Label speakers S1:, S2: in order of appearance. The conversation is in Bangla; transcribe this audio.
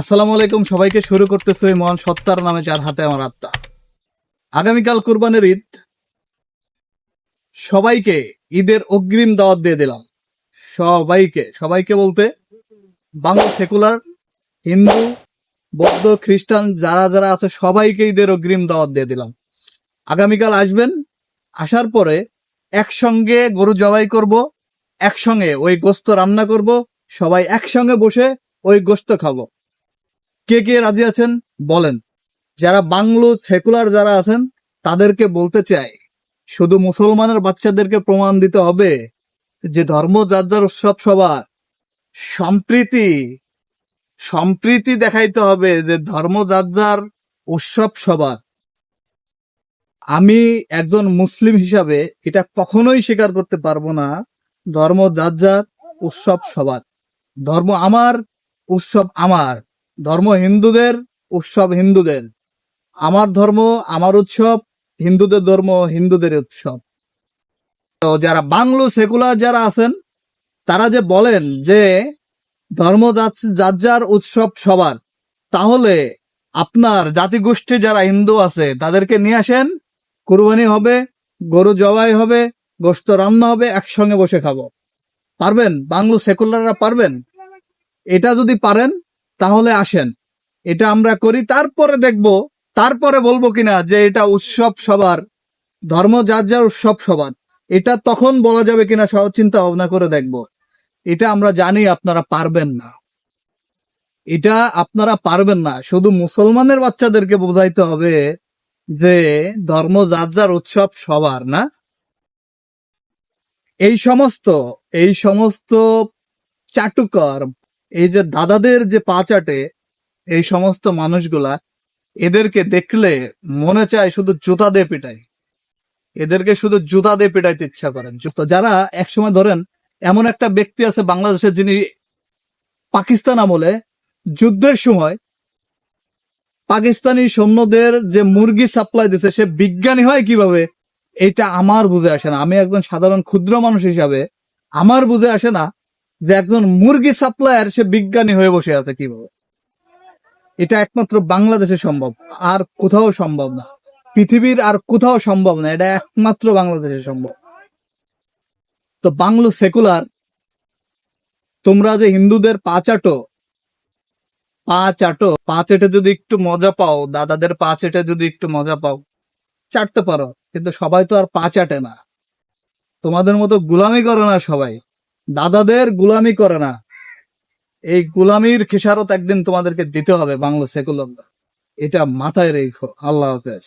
S1: আসসালামু আলাইকুম, সবাইকে শুরু করতেছে মহান সত্তার নামে যার হাতে আমার আত্মা। আগামীকাল কুরবানের ঈদ। সবাইকে ঈদের অগ্রিম দাওয়াত দিয়ে দিলাম। সবাইকে সবাইকে বলতে বাংলা সেকুলার, হিন্দু, বৌদ্ধ, খ্রিস্টান, যারা যারা আছে, সবাইকে ঈদের অগ্রিম দাওয়াত দিয়ে দিলাম। আগামীকাল আসবেন, আসার পরে একসঙ্গে গরু জবাই করব, একসঙ্গে ওই গোস্ত রান্না করব, সবাই একসঙ্গে বসে ওই গোস্ত খাব। কে কে রাজি আছেন বলেন। যারা বাংলো সেকুলার যারা আছেন, তাদেরকে বলতে চাই, শুধু মুসলমানের বাচ্চাদেরকে প্রমাণ দিতে হবে যে ধর্ম যার যার উৎসব সবার। সম্প্রীতি সম্প্রীতি দেখাইতে হবে যে ধর্ম যার যার উৎসব সবার। আমি একজন মুসলিম হিসাবে এটা কখনোই স্বীকার করতে পারব না, ধর্ম যার যার উৎসব সবার। ধর্ম আমার, উৎসব আমার। ধর্ম হিন্দুদের, উৎসব হিন্দুদের। আমার ধর্ম, আমার উৎসব, হিন্দুদের ধর্ম, হিন্দুদের উৎসব। তো যারা বাংলো সেকুলার যারা আছেন, তারা যে বলেন যে ধর্ম যার- যার উৎসব সবার, তাহলে আপনার জাতিগোষ্ঠী যারা হিন্দু আছে, তাদেরকে নিয়ে আসেন, কুরবানি হবে, গরু জবাই হবে গোস্ত রান্না হবে, একসঙ্গে বসে খাব। পারবেন? বাংলো সেকুলাররা পারবেন? এটা যদি পারেন তাহলে আসেন, এটা আমরা করি, তারপরে দেখব, তারপরে বলব কিনা যে এটা উৎসব সবার, ধর্ম যার যার উৎসব সবার, এটা তখন বলা যাবে কিনা সব চিন্তা ভাবনা করে দেখব। এটা আমরা জানি আপনারা পারবেন না। এটা আপনারা পারবেন না, শুধু মুসলমানের বাচ্চাদেরকে বোঝাইতে হবে যে ধর্ম যার যার উৎসব সবার, না? এই সমস্ত এই সমস্ত চাটুকর এই যে দাদাদের যে পা চাটে, এই সমস্ত মানুষগুলা, এদেরকে দেখলে মনে চায় শুধু জুতা দিয়ে পিটাই এদেরকে শুধু জুতা দিয়ে পিটাইতে ইচ্ছা করেন। যারা একসময় ধরেন, এমন একটা ব্যক্তি আছে বাংলাদেশের যিনি পাকিস্তান আমলে যুদ্ধের সময় পাকিস্তানি সৈন্যদের যে মুরগি সাপ্লাই দিছে, সে বিজ্ঞানী হয় কীভাবে? এটা আমার বুঝে আসে না। আমি একজন সাধারণ ক্ষুদ্র মানুষ হিসাবে আমার বুঝে আসে না যে একজন মুরগি সাপ্লায়ার, সে বিজ্ঞানী হয়ে বসে আছে কীভাবে? এটা একমাত্র বাংলাদেশে সম্ভব, আর কোথাও সম্ভব না। পৃথিবীর আর কোথাও সম্ভব না, এটা একমাত্র বাংলাদেশে সম্ভব। তো বাংলো সেকুলার, তোমরা যে হিন্দুদের পা চাটো পা চাটো, পা চেটে যদি একটু মজা পাও, দাদাদের পা চেটে যদি একটু মজা পাও, চাটতে পারো, কিন্তু সবাই তো আর পা চাটে না। তোমাদের মতো গুলামি করে না সবাই। দাদাদের গুলামি করে না। এই গুলামির খেসারত একদিন তোমাদেরকে দিতে হবে বাংলা সেকুলার এটা মাথায় রেখো। আল্লাহ হাফেজ।